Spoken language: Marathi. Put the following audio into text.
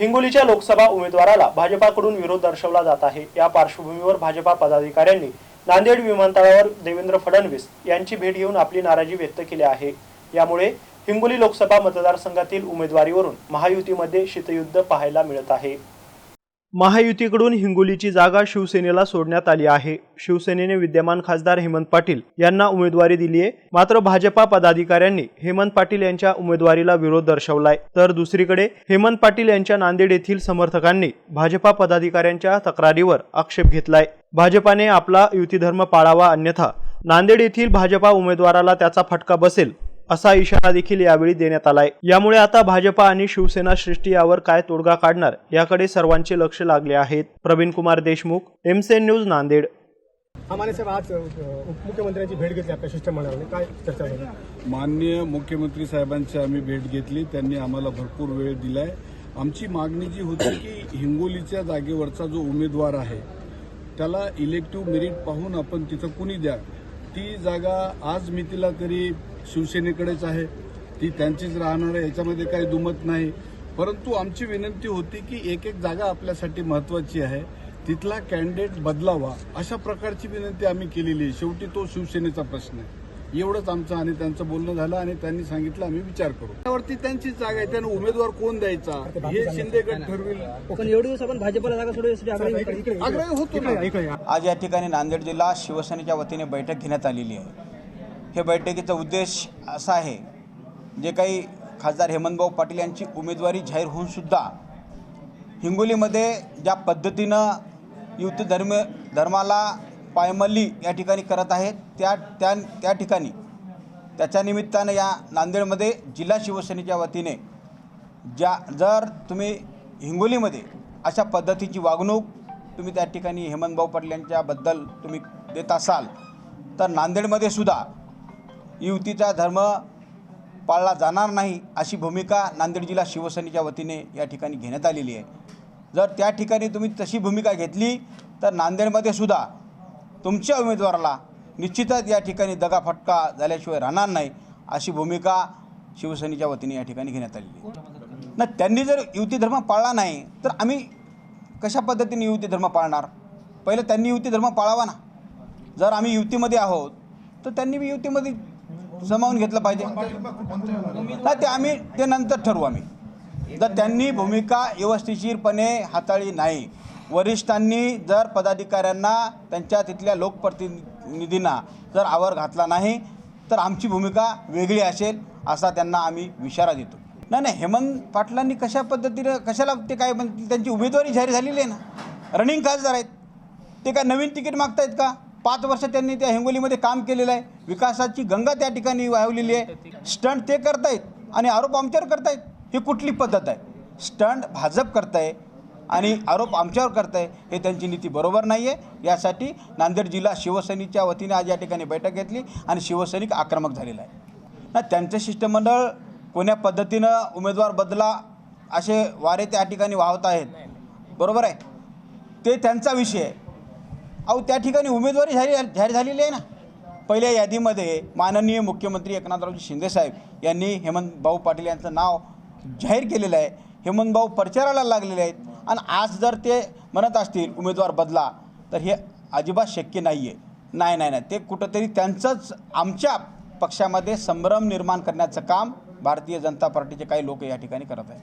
हिंगोलीच्या लोकसभा उमेदवाराला भाजपाकडून विरोध दर्शवला जात आहे. या पार्श्वभूमीवर भाजपा पदाधिकाऱ्यांनी नांदेड विमानतळावर देवेंद्र फडणवीस यांची भेट घेऊन आपली नाराजी व्यक्त केली आहे. यामुळे हिंगोली लोकसभा मतदारसंघातील उमेदवारीवरून महायुतीमध्ये शीतयुद्ध पाहायला मिळत आहे. महायुतीकडून हिंगोलीची जागा शिवसेनेला सोडण्यात आली आहे. शिवसेनेने विद्यमान खासदार हेमंत पाटील यांना उमेदवारी दिली आहे. मात्र भाजपा पदाधिकाऱ्यांनी हेमंत पाटील यांच्या उमेदवारीला विरोध दर्शवलाय. तर दुसरीकडे हेमंत पाटील यांच्या नांदेड येथील समर्थकांनी भाजपा पदाधिकाऱ्यांच्या तक्रारीवर आक्षेप घेतलाय. भाजपाने आपला युतीधर्म पाळावा अन्यथा नांदेड येथील भाजपा उमेदवाराला त्याचा फटका बसेल. असा इशारा देखील यावेळी देण्यात आलाय. यामुळे आता भाजपा आणि शिवसेना सृष्टी यावर काय तोडगा काढणार याकडे सर्वांचे लक्ष लागले आहेत. प्रवीण कुमार देशमुख एमसेन न्यूज नांदेड. साहेब आज उपमुख्यमंत्र्यांची भेट घेतली आपल्या शिष्टमंडळाने. काय चर्चा झाली? माननीय मुख्यमंत्री साहेबांची आम्ही भेट घेतली. त्यांनी आम्हाला भरपूर वेळ दिलाय. आमची मागणी जी होती की हिंगोलीच्या जागेवरचा जो उमेदवार आहे त्याला इलेक्टिव्ह मेरिट पाहून आपण तिथं कुणी द्या ती जागा आज मितीला तरी शिवसेनेकडेच आहे. ती त्यांचीच राहणार आहे याच्यामध्ये काही दुमत नाही. परंतु आमची विनंती होती की एक एक जागा आपल्यासाठी महत्वाची आहे. तिथला कॅन्डिडेट बदलावा अशा प्रकारची विनंती आम्ही केलेली आहे. शेवटी तो शिवसेनेचा प्रश्न आहे. एवढंच आमचं आणि त्यांचं बोलणं झालं आणि त्यांनी सांगितलं आम्ही विचार करू. त्यावरती त्यांचीच जागा आहे. त्यांना उमेदवार कोण द्यायचा? हे शिंदे गट ठरविल. पण एवढे दिवस आपण भाजपला जागा आग्रही होतो. आज या ठिकाणी नांदेड जिल्हा शिवसेनेच्या वतीने बैठक घेण्यात आलेली आहे. हे बैठकीचा उद्देश असा आहे जे काही खासदार हेमंतभाऊ पाटील यांची उमेदवारी जाहीर होऊन सुद्धा हिंगोलीमध्ये ज्या पद्धतीनं युद्ध धर्म धर्माला पायमल्ली या ठिकाणी करत आहेत त्या त्या त्या ठिकाणी त्याच्या निमित्तानं या नांदेडमध्ये जिल्हा शिवसेनेच्या वतीने ज्या जर तुम्ही हिंगोलीमध्ये अशा पद्धतीची वागणूक तुम्ही त्या ठिकाणी हेमंतभाऊ पाटील यांच्याबद्दल तुम्ही देत असाल तर नांदेडमध्ये सुद्धा युतीचा धर्म पाळला जाणार नाही अशी भूमिका नांदेड जिल्हा शिवसेनेच्या वतीने या ठिकाणी घेण्यात आलेली आहे. जर त्या ठिकाणी तुम्ही तशी भूमिका घेतली तर नांदेडमध्ये सुद्धा तुमच्या उमेदवाराला निश्चितच या ठिकाणी दगाफटका झाल्याशिवाय राहणार नाही अशी भूमिका शिवसेनेच्या वतीने या ठिकाणी घेण्यात आलेली आहे. ना त्यांनी जर युती धर्म पाळला नाही तर आम्ही कशा पद्धतीने युती धर्म पाळणार? पहिलं त्यांनी युती धर्म पाळावा ना. जर आम्ही युतीमध्ये आहोत तर त्यांनी युतीमध्ये समावून घेतलं पाहिजे. नाही ते आम्ही ते नंतर ठरवू आम्ही. जर त्यांनी भूमिका व्यवस्थिशीरपणे हाताळली नाही. वरिष्ठांनी जर पदाधिकाऱ्यांना त्यांच्या तिथल्या लोकप्रतिनिधींना जर आवर घातला नाही तर आमची भूमिका वेगळी असेल असा त्यांना आम्ही इशारा देतो. नाही नाही हेमंत पाटलांनी कशा पद्धतीनं कशाला ते काय म्हणतील त्यांची उमेदवारी जाहीर झालेली आहे ना? रनिंग खासदार आहेत. ते काय नवीन तिकीट मागतायत का? पाच वर्ष त्यांनी त्या हिंगोलीमध्ये काम केलेलं आहे. विकासाची गंगा त्या ठिकाणी वाहवलेली आहे. स्टंट ते करतायत आणि आरोप आमच्यावर करतायत. ही कुठली पद्धत आहे? स्टंट भाजप करताय आणि आरोप आमच्यावर करताय हे त्यांची नीती बरोबर नाही आहे यासाठी नांदेड जिल्हा शिवसेनेच्या वतीने आज या ठिकाणी बैठक घेतली आणि शिवसैनिक आक्रमक झालेला आहे. ना त्यांचं शिष्टमंडळ कोण्या पद्धतीनं उमेदवार बदला असे वारे त्या ठिकाणी वाहत आहेत? बरोबर आहे? ते त्यांचा विषय आहे. अहो त्या ठिकाणी उमेदवारी जाहीर जाहीर झालेली आहे ना. पहिल्या यादीमध्ये माननीय मुख्यमंत्री एकनाथरावजी शिंदेसाहेब यांनी हेमंत भाऊ पाटील यांचं नाव जाहीर केलेलं आहे. हेमंतभाऊ प्रचाराला लागलेले आहेत. आणि आज जर ते म्हणत असतील उमेदवार बदला तर हे अजिबात शक्य नाही आहे नाही नाही नाही. ते कुठंतरी त्यांचंच आमच्या पक्षामध्ये संभ्रम निर्माण करण्याचं काम भारतीय जनता पार्टीचे काही लोक या ठिकाणी करत आहेत.